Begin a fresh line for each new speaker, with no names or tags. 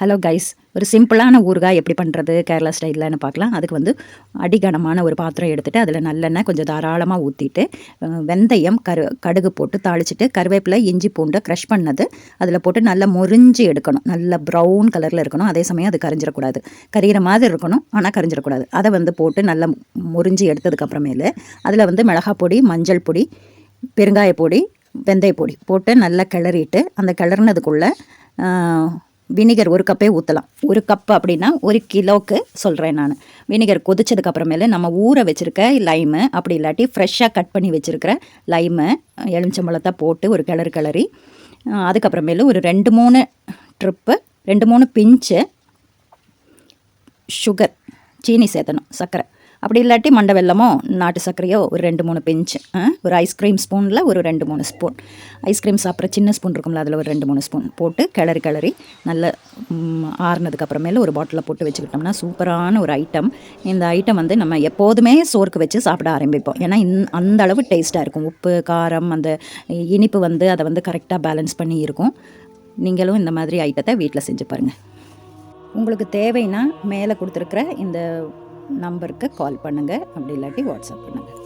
Hello guys ஒரு சிம்பிளான ஊறுகாய் எப்படி பண்ணுறது கேரளா ஸ்டைல்லன்னு பார்க்கலாம். அதுக்கு வந்து அடிகனமான ஒரு பாத்திரம் எடுத்துகிட்டு அதில் நல்லெண்ணெய் கொஞ்சம் தாராளமாக ஊற்றிட்டு வெந்தயம் கரு கடுகு போட்டு தாளிச்சிட்டு கருவேப்பிலை இஞ்சி பூண்டை க்ரஷ் பண்ணது. அதில் போட்டு நல்லா முறிஞ்சு எடுக்கணும். நல்ல ப்ரௌன் கலரில் இருக்கணும். அதே சமயம் அது கரிஞ்சிடக்கூடாது. கரிகிற மாதிரி இருக்கணும் ஆனால் கரிஞ்சிடக்கூடாது. அதை வந்து போட்டு நல்லா முறிஞ்சு எடுத்ததுக்கப்புறமேலு அதில் வந்து மிளகாய் பொடி மஞ்சள் பொடி பெருங்காய பொடி வெந்தய பொடி போட்டு நல்லா கிளறிட்டு அந்த கிளறினதுக்குள்ளே வினிகர் ஒரு கப்பே ஊற்றலாம் ஒரு கப் அப்படின்னா ஒரு கிலோவுக்கு சொல்கிறேன் நான். வினிகர் கொதிச்சதுக்கு நம்ம ஊற வச்சுருக்க லைமு அப்படி இல்லாட்டி ஃப்ரெஷ்ஷாக கட் பண்ணி வச்சுருக்கிற லைமு எலுமிச்சம்பழத்தை போட்டு ஒரு கிளறு கிளறி அதுக்கப்புறமேலு ஒரு ரெண்டு மூணு ட்ரிப்பு ரெண்டு மூணு பிஞ்சு சுகர் சீனி சேர்த்தணும் சர்க்கரை. அப்படி இல்லாட்டி மண்டை வெல்லமோ நாட்டு சர்க்கரையோ ஒரு ரெண்டு மூணு பிஞ்சு ஒரு ஐஸ்கிரீம் ஸ்பூனில் ஒரு ரெண்டு மூணு ஸ்பூன் ஐஸ்கிரீம் சாப்பிட்ற சின்ன ஸ்பூன் இருக்கும்ல அதில் ஒரு ரெண்டு மூணு ஸ்பூன் போட்டு கிளறி கிளறி நல்ல ஆறுனதுக்கப்புறமேல ஒரு பாட்டிலில் போட்டு வச்சுக்கிட்டோம்னா சூப்பரான ஒரு ஐட்டம் இந்த ஐட்டம் வந்து நம்ம எப்போதுமே சோறுக்கு வச்சு சாப்பிட ஆரம்பிப்போம். ஏன்னா இந் அந்த அளவு டேஸ்ட்டாக இருக்கும். உப்பு காரம் அந்த இனிப்பு வந்து அதை வந்து கரெக்டாக பேலன்ஸ் பண்ணி இருக்கும். நீங்களும் இந்த மாதிரி ஐட்டத்தை வீட்டில் செஞ்சு பாருங்கள் உங்களுக்கு தேவைன்னா மேலே கொடுத்துருக்குற இந்த நம்பருக்கு கால் பண்ணுங்கள் அப்படி இல்லாட்டி வாட்ஸ்அப் பண்ணுங்கள்